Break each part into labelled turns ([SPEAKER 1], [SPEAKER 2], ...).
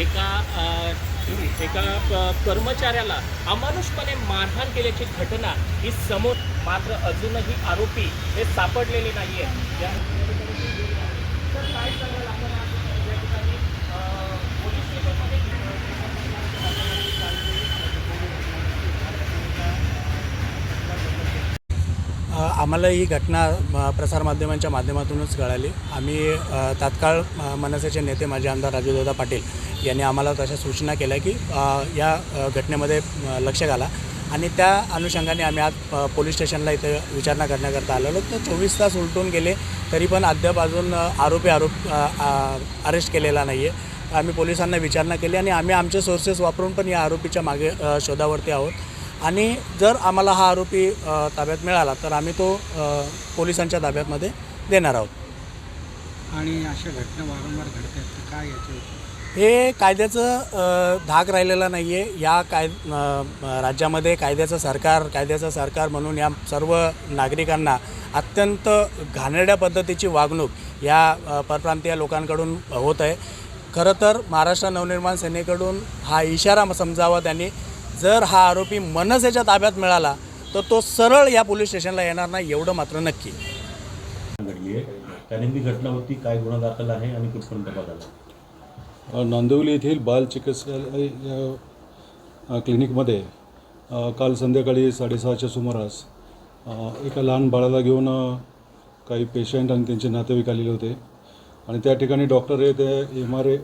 [SPEAKER 1] एका एका कर्मचाऱ्याला अमानुषपणे मारहाण केल्याची घटना ही समोर मात्र अजूनही आरोपी हे सापडलेले नाही या- तर काय सांगाल आपण आज या ठिकाणी, अ, पोलीस स्टेशनमध्ये
[SPEAKER 2] अ, आम्हाला ही घटना प्रसारमाध्यमांच्या माध्यमातूनच कळाली. आम्ही तात्काळ मनसेचे नेते माजी आमदार राजूदादा पाटील यांनी आम्हाला तशा सूचना केल्या की या घटनेमध्ये लक्ष घाला. आणि त्या अनुषंगाने आम्ही आज पोलीस स्टेशनला इथे विचारणा करण्याकरता आलेलो तर चोवीस तास उलटून गेले तरी पण अद्याप अजून आरोपी आरोप अरेस्ट केलेला नाही आहे आम्ही पोलिसांना विचारणा केली आणि आम्ही आमचे सोर्सेस वापरून पण या आरोपीच्या मागे शोधावरती आहोत. आणि जर आम्हाला हा आरोपी ताब्यात मिळाला तर आम्ही तो पोलिसांच्या ताब्यातमध्ये देणार आहोत.
[SPEAKER 3] आणि अशा घटना वारंवार घडतात काय याच्या
[SPEAKER 2] हे कायद्याचं धाक राहिलेला नाही आहे या काय राज्यामध्ये कायद्याचं सरकार कायद्याचं सरकार म्हणून या सर्व नागरिकांना अत्यंत घाणेरड्या पद्धतीची वागणूक या परप्रांतीय लोकांकडून होत आहे. खरं तर महाराष्ट्र नवनिर्माण सेनेकडून हा इशारा समजावा त्यांनी. जर हा आरोपी मनसेच्या ताब्यात मिळाला तर तो सरळ या पोलीस स्टेशनला येणार नाही एवढं मात्र नक्की.
[SPEAKER 4] घडली आहे. काय नेमकी घटना होती काय गुन्हा दाखल आहे आणि कुठपर्यंत तपास झाला
[SPEAKER 5] नांदिवली येथील बाल चिकित्सालय क्लिनिकमध्ये काल संध्याकाळी साडेसहाच्या सुमारास एका लहान बाळाला घेऊन काही पेशंट आणि त्यांचे नातेवाईक आलेले होते. आणि त्या ठिकाणी डॉक्टर हे ते M R A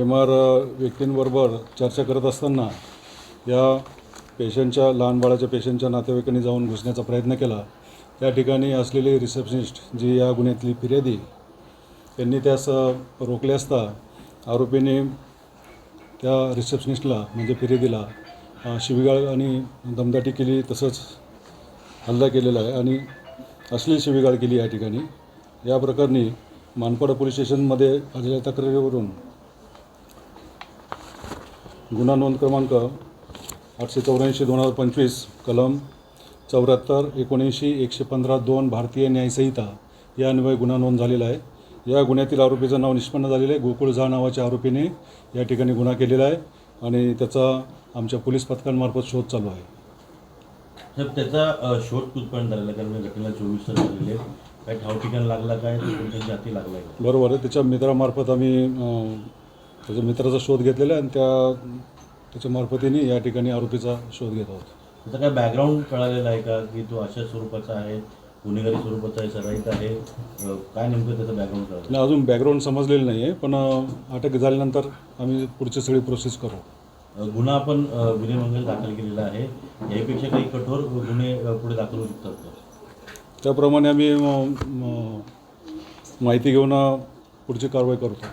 [SPEAKER 5] M R व्यक्तींबरोबर चर्चा करत असताना या पेशंटच्या लहान बाळाच्या पेशंटच्या नातेवाईकांनी जाऊन घुसण्याचा प्रयत्न केला. त्या ठिकाणी असलेली रिसेप्शनिस्ट जी या गुन्ह्यातली फिर्यादी त्यांनी त्यास रोखले असता आरोपीने त्या रिसेप्शनिस्टला म्हणजे फिर्यादीला शिवीगाळ आणि दमदाटी केली तसंच हल्ला केलेला आहे आणि असली शिवीगाळ केली या ठिकाणी. या प्रकरणी मानपाडा पोलीस स्टेशनमध्ये आलेल्या तक्रारीवरून गुन्हा नोंद क्रमांक आठशे चौऱ्याऐंशी दोन हजार पंचवीस कलम चौऱ्याहत्तर एकोणऐंशी एकशे पंधरा दोन भारतीय न्यायसंहिता या अन्वये गुन्हा नोंद झालेला आहे. या गुन्ह्यातील आरोपीचं नाव निष्पन्न झालेलं आहे. गोकुळ झा नावाच्या आरोपीने या ठिकाणी गुन्हा केलेला आहे आणि त्याचा आमच्या पोलीस पथकांमार्फत शोध चालू आहे.
[SPEAKER 4] तर त्याचा शोध कुठपर्यंत झालेला कारण या घटनेला चोवीस तास झालेले. काय ठाव ठिकाण लागला काय? तो कोणत्या जाती लागला आहे?
[SPEAKER 5] बरोबर आहे. त्याच्या मित्रामार्फत आम्ही त्याच्या मित्राचा शोध घेतलेला आहे आणि त्या त्याच्या मार्फतीने या ठिकाणी आरोपीचा शोध घेत आहोत.
[SPEAKER 4] त्याचा काय बॅकग्राऊंड कळालेला आहे का? की तो अशा स्वरूपाचा आहे गुन्हेगारी स्वरूपाचा आहे सराईत आहे? अ, काय नेमकं त्याचं बॅकग्राऊंड कळालं?
[SPEAKER 5] आणि अजून बॅकग्राऊंड समजलेलं नाही आहे पण अं, अटक झाल्यानंतर आम्ही पुढची सगळी प्रोसेस करू.
[SPEAKER 4] अ, गुन्हा आपण अ, गुन्हे मंगल दाखल केलेला आहे. यापेक्षा काही कठोर गुन्हे अ, पुढे दाखल होऊ शकतात का?
[SPEAKER 5] त्याप्रमाणे आम्ही म- माहिती घेऊन अं, पुढची कारवाई करतो.